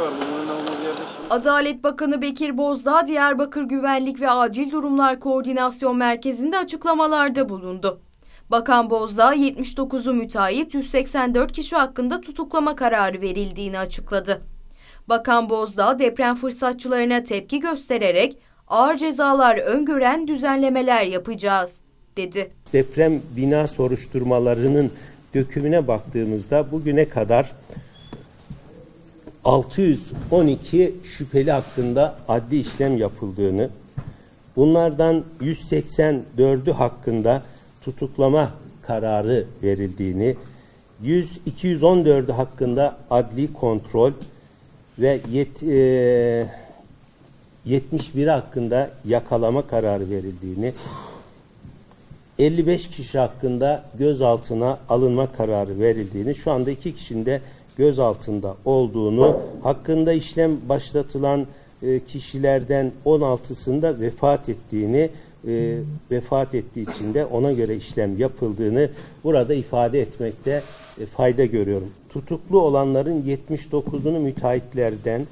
var. Bunların olmadığı yerde şimdi. Adalet Bakanı Bekir Bozdağ, Diyarbakır Güvenlik ve Acil Durumlar Koordinasyon Merkezi'nde açıklamalarda bulundu. Bakan Bozdağ, 79'u müteahhit 184 kişi hakkında tutuklama kararı verildiğini açıkladı. Bakan Bozdağ, deprem fırsatçılarına tepki göstererek ağır cezalar öngören düzenlemeler yapacağız, dedi. deprem bina soruşturmalarının dökümüne baktığımızda bugüne kadar 612 şüpheli hakkında adli işlem yapıldığını, bunlardan 184'ü hakkında tutuklama kararı verildiğini, 100 214'ü hakkında adli kontrol ve yet, e, 71 hakkında yakalama kararı verildiğini, 55 kişi hakkında gözaltına alınma kararı verildiğini, şu anda iki kişinin de gözaltında olduğunu, hakkında işlem başlatılan e, kişilerden 16'sında vefat ettiğini, e, vefat ettiği için de ona göre işlem yapıldığını burada ifade etmekte e, fayda görüyorum. Tutuklu olanların 79'unu müteahhitlerden,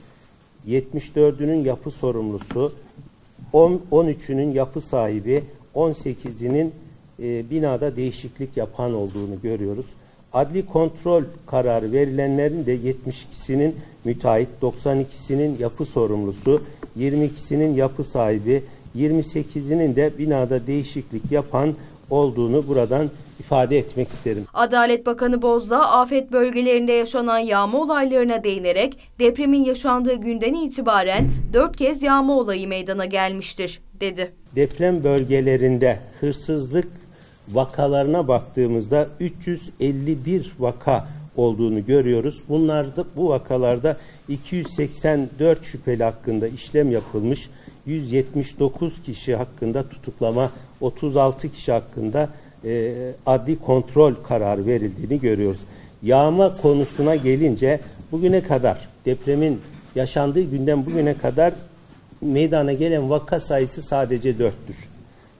74'ünün yapı sorumlusu, 10, 13'ünün yapı sahibi, 18'inin e, binada değişiklik yapan olduğunu görüyoruz. Adli kontrol kararı verilenlerin de 72'sinin müteahhit, 92'sinin yapı sorumlusu, 22'sinin yapı sahibi, 28'inin de binada değişiklik yapan olduğunu buradan ifade etmek isterim. Adalet Bakanı Bozdağ, afet bölgelerinde yaşanan yağma olaylarına değinerek depremin yaşandığı günden itibaren dört kez yağma olayı meydana gelmiştir, dedi. deprem bölgelerinde hırsızlık vakalarına baktığımızda 351 vaka olduğunu görüyoruz. Bunlarda bu vakalarda 284 şüpheli hakkında işlem yapılmış. 179 kişi hakkında tutuklama, 36 kişi hakkında e, adli kontrol kararı verildiğini görüyoruz. Yağma konusuna gelince bugüne kadar depremin yaşandığı günden bugüne kadar meydana gelen vaka sayısı sadece dörttür.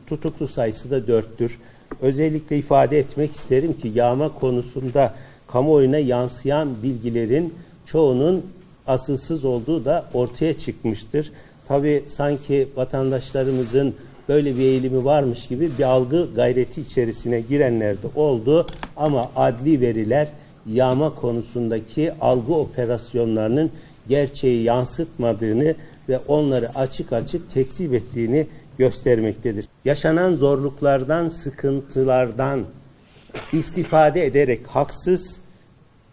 Tutuklu sayısı da dörttür. Özellikle ifade etmek isterim ki yağma konusunda kamuoyuna yansıyan bilgilerin çoğunun asılsız olduğu da ortaya çıkmıştır. Tabi sanki vatandaşlarımızın böyle bir eğilimi varmış gibi bir algı gayreti içerisine girenler de oldu ama adli veriler yağma konusundaki algı operasyonlarının gerçeği yansıtmadığını ve onları açık açık tekzip ettiğini göstermektedir. Yaşanan zorluklardan, sıkıntılardan istifade ederek haksız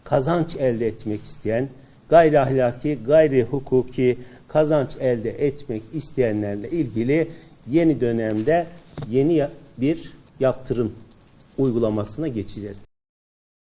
kazanç elde etmek isteyen, gayri ahlaki, gayri hukuki kazanç elde etmek isteyenlerle ilgili yeni dönemde yeni bir yaptırım uygulamasına geçeceğiz.